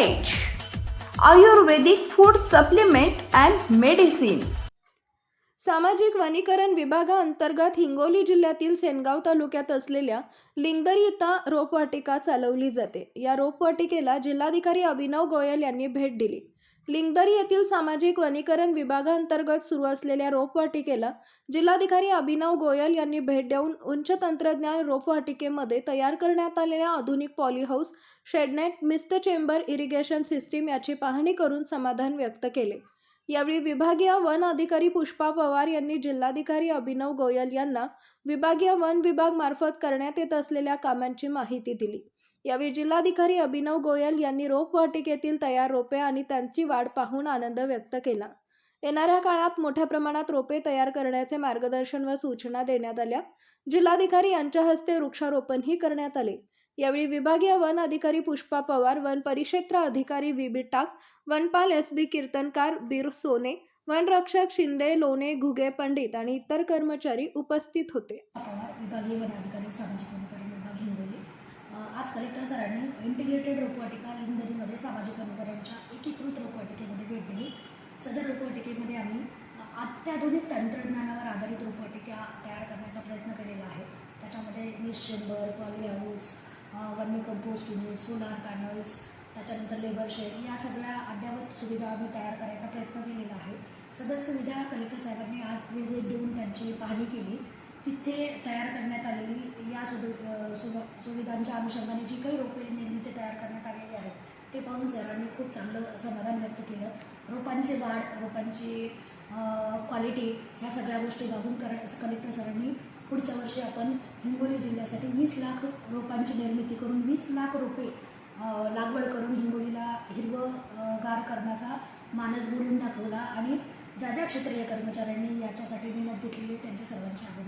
Ayurvedic food supplement and medicine सामाजिक वनीकरण विभागाअंतर्गत हिंगोली जिल्ह्यातील सेनगाव तालुक्यात असलेल्या लिंगदरीता रोपवाटिका चालवली जाते. या रोपवाटिकेला जिल्हाधिकारी अभिनव गोयल यांनी भेट दिली. लिंगदरी येथील सामाजिक वनीकरण विभागाअंतर्गत सुरू असलेल्या रोपवाटिकेला जिल्हाधिकारी अभिनव गोयल यांनी भेट देऊन उच्च तंत्रज्ञान रोपवाटिकेमध्ये तयार करण्यात आलेल्या आधुनिक polyhouse shednet mist chamber irrigation system याची पाहणी करून समाधान व्यक्त केले. यावेळी विभागीय वन अधिकारी पुष्पा पवार यांनी जिल्हाधिकारी अभिनव गोयल यांना विभागीय वन विभाग मार्फत करण्यात येत असलेल्या कामांची माहिती दिली. यावेळी जिल्हाधिकारी अभिनव गोयल यांनी रोपवाटिकेतील तयार रोपे आणि त्यांची वाढ पाहून आनंद व्यक्त केला. येणाऱ्या काळात मोठ्या प्रमाणात रोपे तयार करण्याचे मार्गदर्शन व सूचना देण्यात आल्या. जिल्हाधिकारी यांच्या हस्ते वृक्षारोपणही करण्यात आले. यावेळी विभागीय वन अधिकारी पुष्पा पवार वन परिक्षेत्र अधिकारी व्ही बी टाक वनपाल एस बी कीर्तनकार बीर सोने वनरक्षक शिंदे लोणे घुगे पंडित आणि इतर कर्मचारी उपस्थित होते. विभागीय वन अधिकारी सामाजिक वनीकरण विभाग हिंगोली अ, आज कलेक्टर सरांनी इंटिग्रेटेड रोपवाटिका लिंगदरीमध्ये सामाजिक वनीकरणच्या एकीकृत रोपवाटिकेमध्ये भेट दिली. सदर रोपवाटिकेमध्ये आम्ही अत्याधुनिक तंत्रज्ञानावर आधारित रोपवाटिका तयार करण्याचा प्रयत्न केलेला आहे. त्याच्यामध्ये mist chamber poly house vermi compost unit solar panels त्याच्यानंतर लेबर शेड या सगळ्या अद्यावत सुविधा आम्ही तयार करायचा प्रयत्न केलेला आहे. सदर सुविधा कलेक्टर साहेबांनी आज व्हिजिट देऊन त्यांची पाहणी केली. तिथे तयार करण्यात आलेली या सुवि सुव सुविधांच्या अनुषंगाने जी काही रोपे निर्मिती तयार करण्यात आलेली आहे ते पाहून सरांनी खूप चांगलं समाधान व्यक्त केलं. रोपांची वाढ रोपांची क्वालिटी ह्या सगळ्या गोष्टी बघून कर कलेक्टर सरांनी पुढच्या वर्षी आपण हिंगोली जिल्ह्यासाठी वीस लाख रोपांची निर्मिती करून वीस लाख रोपे लागवड करून हिंगोलीला हिरवं गार करण्याचा मानस बोलून दाखवला आणि ज्या ज्या क्षेत्रीय कर्मचाऱ्यांनी याच्यासाठी मेहनत घेतलेली त्यांच्या त्यांचे सर्वांचे अभिनंदन